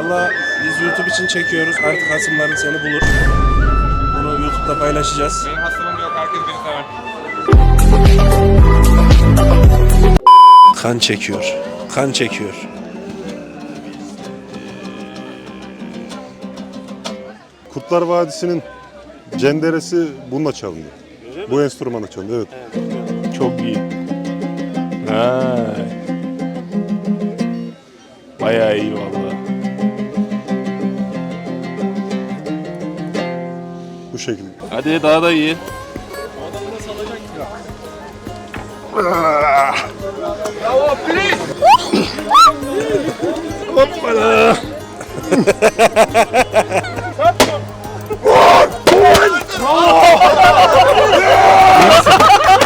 Valla biz YouTube için çekiyoruz. Artık hasımların seni bulur. Bunu YouTube'da paylaşacağız. Benim hastalığım yok, herkes beni sever. Kan çekiyor. Kan çekiyor. Kurtlar Vadisi'nin cenderesi bununla çalındı. Bu enstrümanla çalındı evet. Çok iyi. Vay. Bayağı iyi valla. Şekilde. Hadi daha da iyi. Hoppala.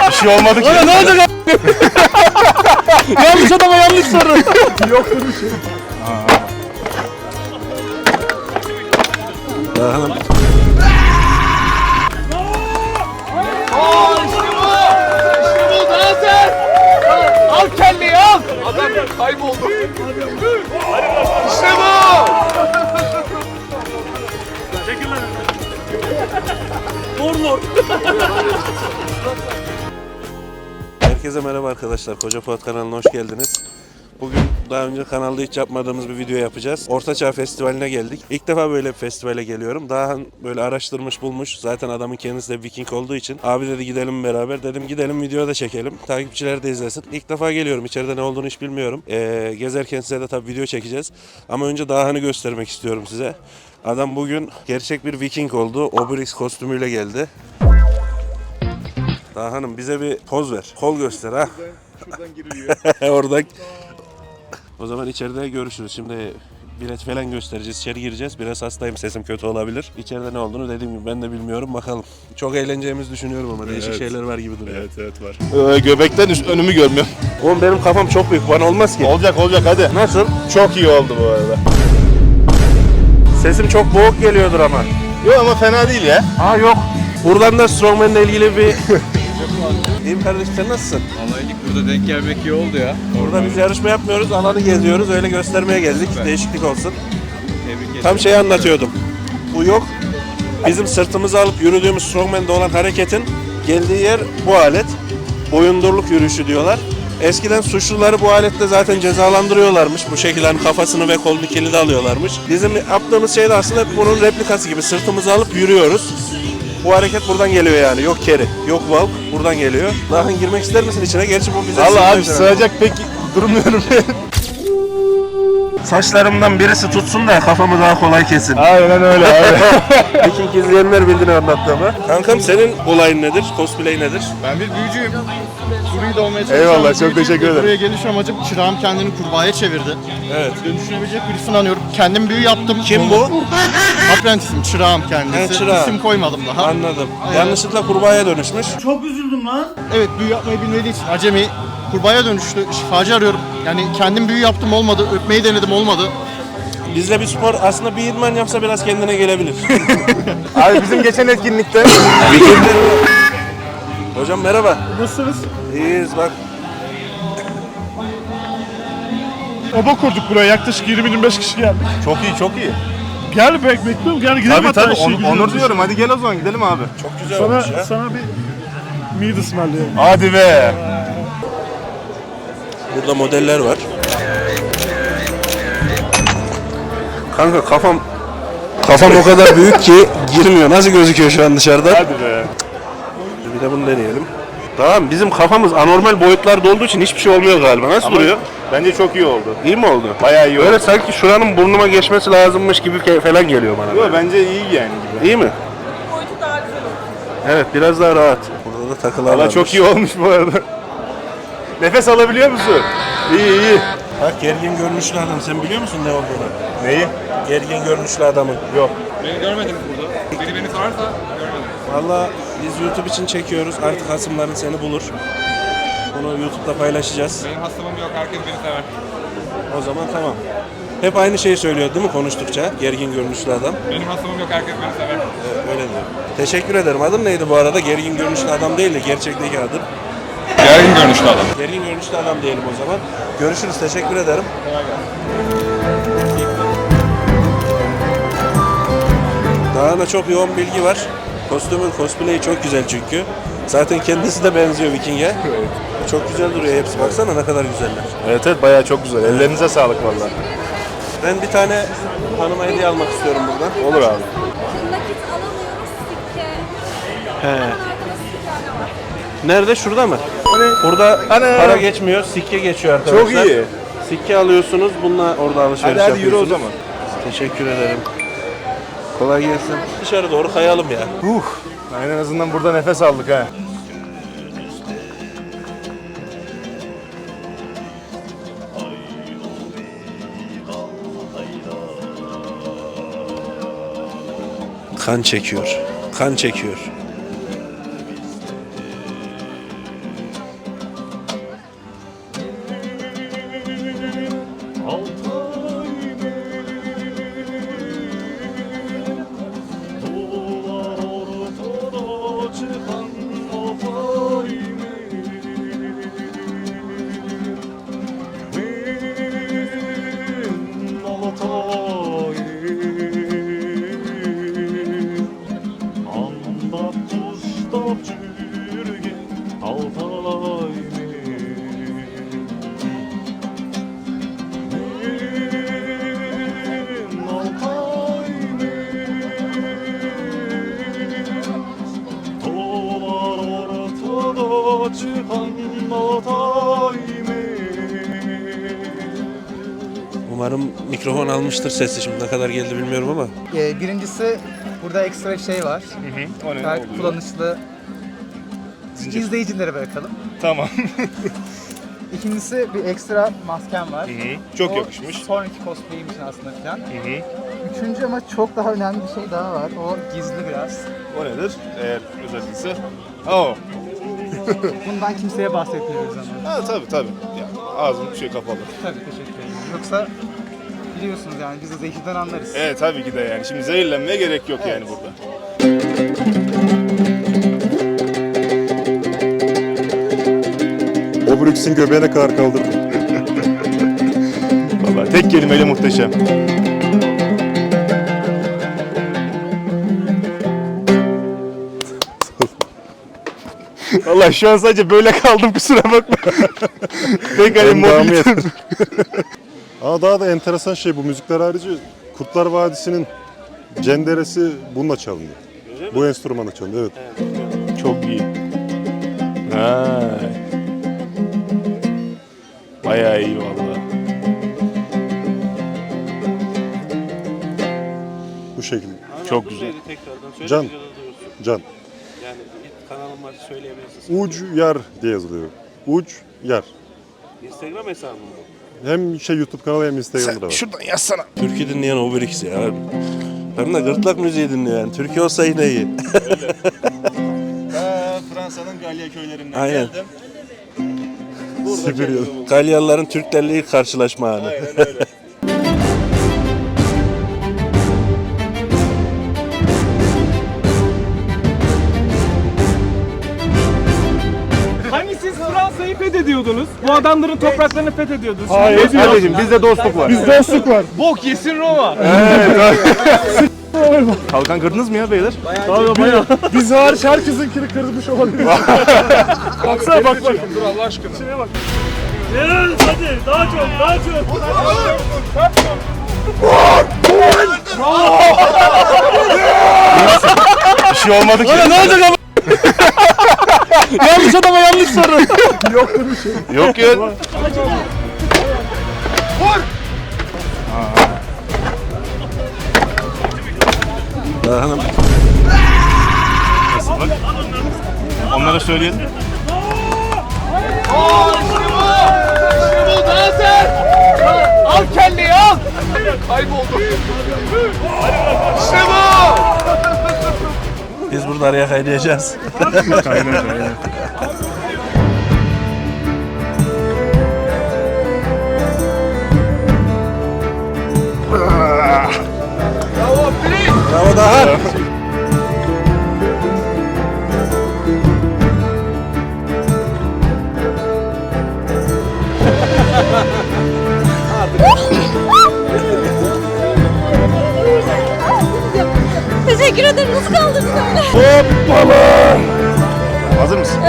Bir şey olmadı ki. ne olacak Yanlış adama yanlış soru. Yoktur bir şey. Al Adam kayboldu. İşte bu! Herkese merhaba arkadaşlar. Koca Fuat kanalına hoş geldiniz. Bugün daha önce kanalda hiç yapmadığımız bir video yapacağız. Ortaçağ Festivali'ne geldik. İlk defa böyle bir festivale geliyorum. Daha böyle araştırmış bulmuş. Zaten adamın kendisi de Viking olduğu için. Abi dedi gidelim beraber. Dedim gidelim video da çekelim. Takipçiler de izlesin. İlk defa geliyorum. İçeride ne olduğunu hiç bilmiyorum. Ee, gezerken size de tabii video çekeceğiz. Ama önce Dağhan'ı göstermek istiyorum size. Adam bugün gerçek bir Viking oldu. Obelix kostümüyle geldi. Daha hanım bize bir poz ver. Kol göster ha. Şuradan giriliyor. Oradan. O zaman içeride görüşürüz. Şimdi bilet falan göstereceğiz. İçeri gireceğiz. Biraz hastayım. Sesim kötü olabilir. İçeride ne olduğunu dediğim gibi ben de bilmiyorum. Bakalım. Çok eğleneceğimizi düşünüyorum ama değişik Evet. şeyler var gibi duruyor. evet evet var. Ee, göbekten üst- önümü görmüyorum. Oğlum benim kafam çok büyük. Bana olmaz ki. Olacak olacak hadi. Nasıl? Çok iyi oldu bu arada. Sesim çok boğuk geliyordur ama. Yok ama fena değil ya. Aa yok. Buradan da Strongman'la ilgili bir... İyiyim kardeşim sen nasılsın? Vallahi burada denk gelmek iyi oldu ya. Burada biz yarışma yapmıyoruz. Alanı geziyoruz. Öyle göstermeye geldik. Değişiklik olsun. Tebrik ederim. Tam şeyi anlatıyordum. Bu yok. Bizim sırtımıza alıp yürüdüğümüz strongman'de olan hareketin geldiği yer bu alet. Boyundurluk yürüyüşü diyorlar. Eskiden suçluları bu aletle zaten cezalandırıyorlarmış. Bu şekilde hani kafasını ve kolunu kilidi alıyorlarmış. Bizim yaptığımız şey de aslında hep bunun replikası gibi. Sırtımızı alıp yürüyoruz. Bu hareket buradan geliyor yani. Yok keri, yok valk buradan geliyor. Daha girmek ister misin içine? Gerçi bu bize Vallahi abi sığacak pek durmuyorum. Saçlarımdan birisi tutsun da kafamı daha kolay kesin. Aynen öyle abi. Viking izleyenler bildi ne anlattığımı. Kankam senin olayın nedir? Cosplay nedir? Ben bir büyücüyüm. Kuruyu da olmaya çalışan Eyvallah, çok büyücüyüm. teşekkür ederim. Buraya geliş amacım çırağım kendini kurbağaya çevirdi. Evet. Dönüştürebilecek birisini anıyorum. Kendim büyü yaptım. Kim bu? Apprentice'im, çırağım kendisi. Ha, çırağın. İsim koymadım daha. Anladım. Yanlışlıkla kurbağaya dönüşmüş. Evet büyü yapmayı bilmediği için acemi kurbağaya dönüştü. Şifacı arıyorum. Yani kendim büyü yaptım olmadı. Öpmeyi denedim olmadı. Bizde bir spor aslında bir idman yapsa biraz kendine gelebilir. abi bizim geçen etkinlikte Hocam merhaba. Nasılsınız? İyiyiz bak. Oba kurduk buraya yaklaşık 20-25 kişi geldik. çok iyi çok iyi. Gel bek bekliyorum gel gidelim Tabii hatta tabii şey on- gidiyoruz. onur diyorum hadi gel o zaman gidelim abi. Çok güzel Sana, olmuş ya. sana bir mid ısmarlayalım. Hadi be. Burada modeller var. Kanka kafam kafam o kadar büyük ki girmiyor. Nasıl gözüküyor şu an dışarıda? Hadi be. Bir de bunu deneyelim. Tamam bizim kafamız anormal boyutlarda olduğu için hiçbir şey olmuyor galiba. Nasıl Ama duruyor? Bence çok iyi oldu. İyi mi oldu? Bayağı iyi oldu. Böyle sanki şuranın burnuma geçmesi lazımmış gibi falan geliyor bana. Yok bence iyi yani gibi. İyi mi? Evet biraz daha rahat. Burada da takılar Valla çok iyi olmuş bu arada. Nefes alabiliyor musun? İyi iyi. Bak gergin görünüşlü adam sen biliyor musun ne olduğunu? Neyi? Gergin görünüşlü adamın. Yok. Beni görmediniz burada. Biri beni sorarsa görmedim. Valla biz YouTube için çekiyoruz. Artık hasımların seni bulur. Bunu YouTube'da paylaşacağız. Benim hastalığım yok, herkes beni sever. O zaman tamam. Hep aynı şeyi söylüyor değil mi konuştukça? Gergin görünüşlü adam. Benim hastalığım yok, herkes beni sever. Evet, öyle diyor. Teşekkür ederim. Adın neydi bu arada? Gergin görünüşlü adam değil de gerçekteki adım. Gergin görünüşlü adam. Gergin görünüşlü adam diyelim o zaman. Görüşürüz. Teşekkür ederim. Kulağına çok yoğun bilgi var. Kostümün cosplay'i çok güzel çünkü. Zaten kendisi de benziyor Viking'e. Çok güzel duruyor hepsi. Baksana ne kadar güzeller. Evet evet bayağı çok güzel. Ellerinize sağlık valla. Ben bir tane hanıma hediye almak istiyorum buradan. Olur abi. Nakit alamıyoruz sikke. He. Nerede? Şurada mı? Burada para geçmiyor, sikke geçiyor arkadaşlar. Çok iyi. Sikke alıyorsunuz, bununla orada alışveriş Hadi hadi yürü o yapıyorsunuz. zaman. Teşekkür ederim. Kolay gelsin. Dışarı doğru kayalım ya. Uh. En azından burada nefes aldık ha. Kan çekiyor. Kan çekiyor. Mikrofon almıştır sesi şimdi ne kadar geldi bilmiyorum ama. Ee, birincisi burada ekstra bir şey var. O ne Her oluyor? kullanışlı izleyicilere bırakalım. Tamam. İkincisi bir ekstra maskem var. Çok O yakışmış. Sonraki cosplay'im için aslında falan. Üçüncü ama çok daha önemli bir şey daha var. O gizli biraz. O nedir? Eğer özel değilse. Oo. Bundan kimseye bahsetmiyoruz ama. Ha tabii tabii. Ya, ağzım şey kapalı. Tabii teşekkür ederim. Yoksa biliyorsunuz yani biz de zehirden anlarız. Evet tabii ki de yani. Şimdi zehirlenmeye gerek yok yani burada. Obrix'in göbeğine kadar kaldırdım. Vallahi tek kelimeyle muhteşem. Allah şu an sadece böyle kaldım kusura bakma. Tek hani Endamı mobil. Ama daha da enteresan şey bu müzikler harici Kurtlar Vadisi'nin cenderesi bununla çalındı. Bu enstrümanla çalındı evet. Çok iyi. Vay. Bayağı iyi vallahi. Bu şekilde. Çok güzel. Tekrardan Can. Can. Yani kanalım var söyleyebilirsin. Uc yar diye yazılıyor. Uc yar. Instagram hesabım bu. Hem şey YouTube kanalı hem Instagram'da var. Şuradan yazsana. Türkü dinleyen Obrix ya. Hem de gırtlak müziği dinliyor yani. Türkiye olsa yine iyi. Fransa'nın Galya köylerinden Aynen. geldim. Sibirya. Galyalıların Türklerle ilk karşılaşma anı. Aynen öyle. Adamların topraklarını fethediyordunuz. Hayır kardeşim bizde dostluk var. Bizde dostluk var. Bok yesin Roma. Kalkan kırdınız mı ya beyler? Daha bayağı. Biz hariç herkesinkini kırmış olabilir. Baksana bak bak. Dur Allah aşkına. Şuraya bak. Evet hadi daha çok daha çok. Bir şey olmadı ki. ne olacak ama? Yanlış adama yanlış soru. Yoktur bir şey. Yok ya. Daha hanım Onlara söyleyelim. Al kelleyi al. Kayboldu. İşte bu. Biz burada araya kaynayacağız. Bravo Teşekkür ederim. Nasıl kaldırdın öyle? Hazır mısın?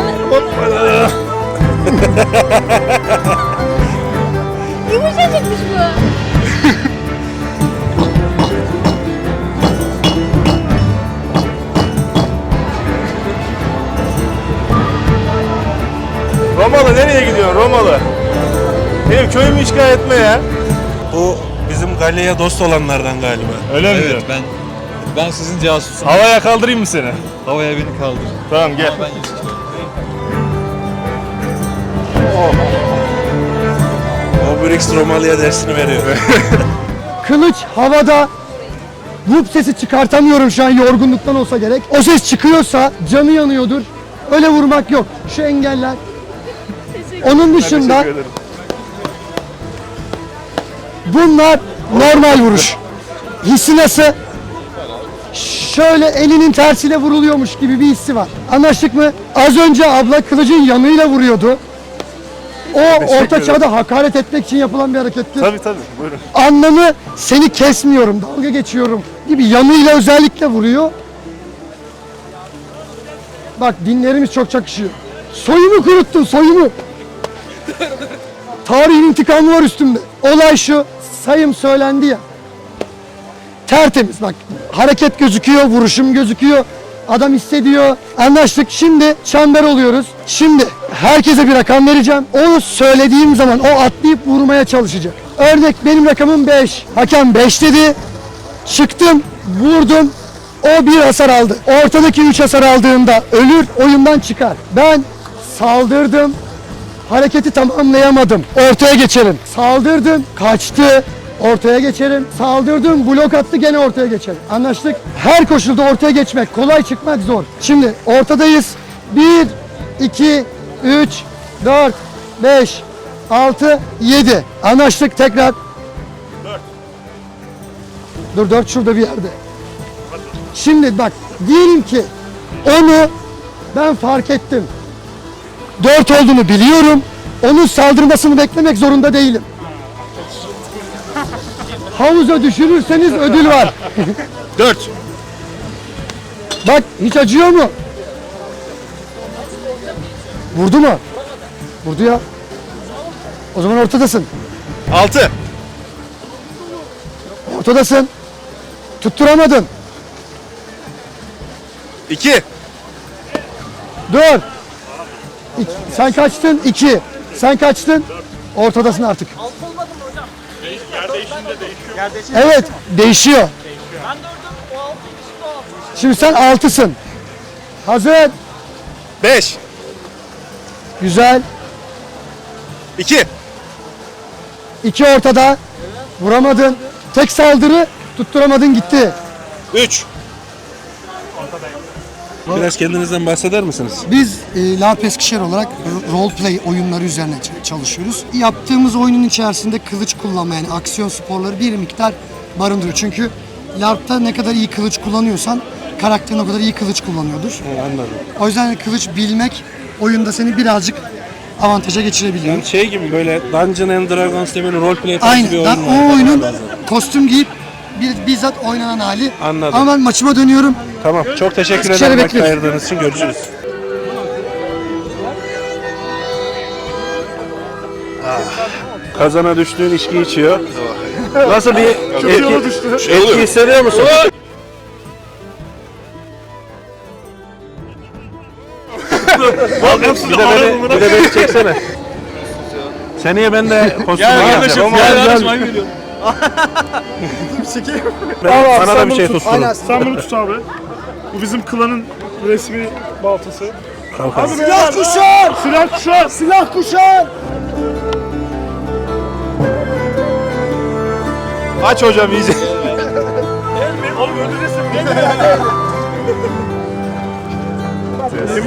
Yumuşacıkmış bu. Romalı nereye gidiyorsun Romalı? Benim köyümü işgal etme ya. Bu bizim Galle'ye dost olanlardan galiba. Öyle mi? Evet ben ben sizin casusum. Havaya kaldırayım mı seni? Havaya beni kaldır. Tamam gel. Ben yüz kilo. O Brix Romalı'ya dersini veriyor. Kılıç havada vup sesi çıkartamıyorum şu an yorgunluktan olsa gerek. O ses çıkıyorsa canı yanıyordur. Öyle vurmak yok. Şu engeller. Onun dışında Teşekkür ederim. bunlar normal vuruş. Hissi nasıl? Şöyle elinin tersiyle vuruluyormuş gibi bir hissi var. Anlaştık mı? Az önce abla kılıcın yanıyla vuruyordu. O orta çağda hakaret etmek için yapılan bir harekettir. Tabii tabii buyurun. anlamı seni kesmiyorum, dalga geçiyorum gibi yanıyla özellikle vuruyor. Bak dinlerimiz çok çakışıyor. Soyumu kuruttun, soyumu. Tarihin intikamı var üstümde. Olay şu, sayım söylendi ya. Tertemiz bak. Hareket gözüküyor, vuruşum gözüküyor. Adam hissediyor. Anlaştık. Şimdi çember oluyoruz. Şimdi herkese bir rakam vereceğim. Onu söylediğim zaman o atlayıp vurmaya çalışacak. Örnek benim rakamım 5. Hakem 5 dedi. Çıktım, vurdum. O bir hasar aldı. Ortadaki 3 hasar aldığında ölür, oyundan çıkar. Ben saldırdım. Hareketi tamamlayamadım. Ortaya geçerim. Saldırdım, kaçtı. Ortaya geçerim. Saldırdım, blok attı gene ortaya geçerim. Anlaştık. Her koşulda ortaya geçmek, kolay çıkmak zor. Şimdi ortadayız. 1, 2, 3, 4, 5, 6, 7. Anlaştık tekrar. Dur 4 şurada bir yerde. Şimdi bak diyelim ki onu ben fark ettim. 4 olduğunu biliyorum. Onun saldırmasını beklemek zorunda değilim. Havuza düşürürseniz ödül var. 4. Bak hiç acıyor mu? Vurdu mu? Vurdu ya. O zaman ortadasın. 6. Ortadasın. Tutturamadın. 2. Dur. İki. Sen kaçtın? İki. Sen kaçtın? Ortadasın artık. Evet, değişiyor. Şimdi sen altısın. Hazır. 5. Güzel. 2. İki ortada. Vuramadın. Tek saldırı tutturamadın gitti. 3. Biraz kendinizden bahseder misiniz? Biz e, LARP Eskişehir olarak role play oyunları üzerine çalışıyoruz. Yaptığımız oyunun içerisinde kılıç kullanma yani aksiyon sporları bir miktar barındırıyor. Çünkü LARP'ta ne kadar iyi kılıç kullanıyorsan karakterin o kadar iyi kılıç kullanıyordur. Anladım. O yüzden kılıç bilmek oyunda seni birazcık avantaja geçirebiliyor. Yani şey gibi böyle Dungeons and Dragons diye böyle roleplay tarzı bir Aynen. oyun var. o oyunun kostüm giyip bir, bizzat oynanan hali. Anladım. Ama ben maçıma dönüyorum. Tamam. Çok teşekkür Eskişehir'e ederim vakit bekleriz. ayırdığınız için. Görüşürüz. Ah, Kazana düştüğün içki içiyor. Nasıl bir etki, etki hissediyor musun? bir de beni, bir de beni çeksene. Seneye ben de kostüm giyeceğim. Gel Gel, gel. Ben, sana da bir şey tutsun. Sen bunu tut abi. Bu bizim klanın resmi baltası. Kalkan. Silah kuşan! Silah kuşağı! Silah kuşan! Aç hocam iyice. Oğlum öldüreceksin.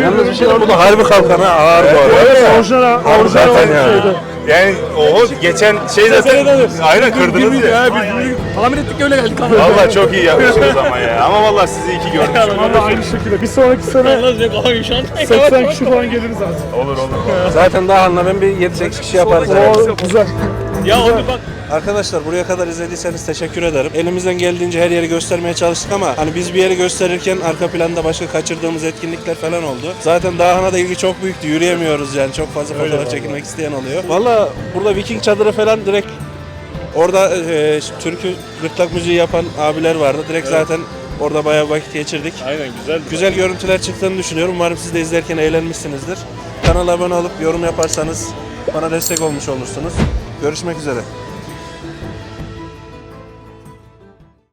Yalnız bir şey bu da harbi kalkan ha ağır bu arada. Evet, orijinal Orijinal zaten o ya. şeyde. Yani o geçen şey zaten aynen kırdınız ya. Tahmin ettik öyle geldik. Vallahi çok iyi yapmışsınız ama ya. Ama vallahi sizi iyi ki görmüşüm. Valla aynı şekilde. Bir sonraki sene 80 kişi falan geliriz zaten. Olur olur. Zaten daha anla ben bir 7-8 kişi yaparız. O güzel. Ya onu bak Arkadaşlar buraya kadar izlediyseniz teşekkür ederim. Elimizden geldiğince her yeri göstermeye çalıştık ama hani biz bir yeri gösterirken arka planda başka kaçırdığımız etkinlikler falan oldu. Zaten Dağhan'a da ilgi çok büyüktü. Yürüyemiyoruz yani. Çok fazla fotoğraf çekilmek isteyen oluyor. Valla burada Viking çadırı falan direkt orada e, türkü gırtlak müziği yapan abiler vardı. Direkt zaten orada bayağı vakit geçirdik. Aynen güzel. Güzel görüntüler çıktığını düşünüyorum. Umarım siz de izlerken eğlenmişsinizdir. Kanala abone olup yorum yaparsanız bana destek olmuş olursunuz. Görüşmek üzere.